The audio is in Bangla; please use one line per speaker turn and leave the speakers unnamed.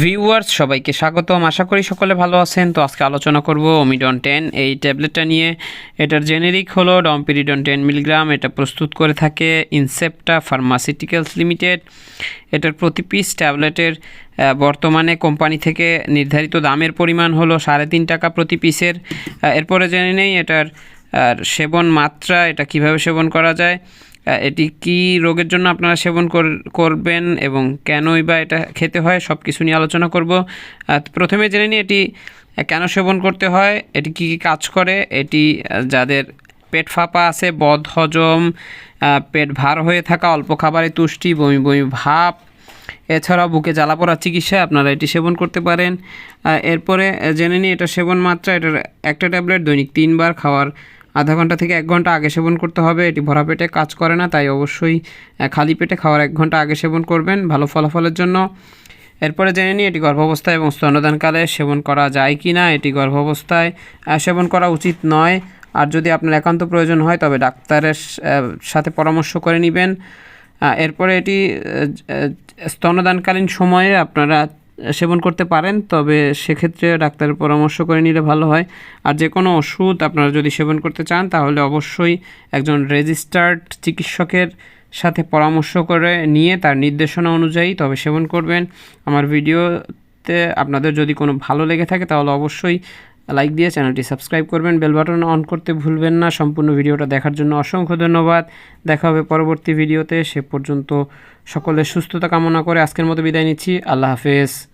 ভিউয়ার্স সবাইকে স্বাগতম। আশা করি সকলে ভালো আছেন। তো আজকে আলোচনা করব ওমিডন টেন এই ট্যাবলেটটা নিয়ে। এটার জেনেরিক হলো ডমপিরিডন টেন মিলিগ্রাম এটা প্রস্তুত করে থাকে ইনসেপ্টা ফার্মাসিউটিক্যালস লিমিটেড এটার প্রতি পিস ট্যাবলেটের বর্তমানে কোম্পানি থেকে নির্ধারিত দামের পরিমাণ হলো সাড়ে তিন টাকা প্রতি পিসের এরপরে জেনে নেই এটার সেবন মাত্রা, এটা কীভাবে সেবন করা যায়। এটি কি রোগের জন্য আপনারা সেবন কর- করবেন এবং কেনই বা এটা খেতে হয় সব কিছু নিয়ে আলোচনা করব। প্রথমে জেনে নিই এটি কেন সেবন করতে হয়, এটি কি কি কাজ করে, এটি যাদের পেট ফাঁপা আছে বদ হজম পেট ভার হয়ে থাকা, অল্প খাবারে তুষ্টি, বমি বমি ভাব, এছাড়াও বুকে জ্বালা পড়ার চিকিৎসায় আপনারা এটি সেবন করতে পারেন। এরপরে জেনে নিই এটা সেবন মাত্রা, এটার একটা ট্যাবলেট দৈনিক তিনবার খাওয়ার আধা ঘণ্টা থেকে এক ঘণ্টা আগে সেবন করতে হবে। এটি ভরা পেটে কাজ করে না, তাই অবশ্যই খালি পেটে খাওয়ার এক ঘণ্টা আগে সেবন করবেন ভালো ফলাফলের জন্য। এরপরে জেনে নিই এটি গর্ভাবস্থায় এবং স্তন্যদানকালে সেবন করা যায় কি না। এটি গর্ভাবস্থায় সেবন করা উচিত নয়। আর যদি আপনার একান্ত প্রয়োজন হয়, তবে ডাক্তারের সাথে পরামর্শ করে নেবেন। এরপরে এটি স্তন্যদানকালীন সময়ে আপনারা সেবন করতে পারেন, তবে সেক্ষেত্রে ডাক্তারের পরামর্শ করে নিলে ভালো হয়। আর যে কোনো ওষুধ আপনারা যদি সেবন করতে চান, তাহলে অবশ্যই একজন রেজিস্টার্ড চিকিৎসকের সাথে পরামর্শ করে নিয়ে তার নির্দেশনা অনুযায়ী তবে সেবন করবেন। আমার ভিডিওতে আপনাদের যদি কোনো ভালো লেগে থাকে, তাহলে অবশ্যই লাইক দিয়ে চ্যানেলটি সাবস্ক্রাইব করবেন বেল বাটন অন করতে ভুলবেন না। সম্পূর্ণ ভিডিওটা দেখার জন্য অসংখ্য ধন্যবাদ। দেখা হবে পরবর্তী ভিডিওতে। সে পর্যন্ত সকলের সুস্থতা কামনা করে আজকের মতো বিদায় নিচ্ছি। আল্লাহ হাফেজ।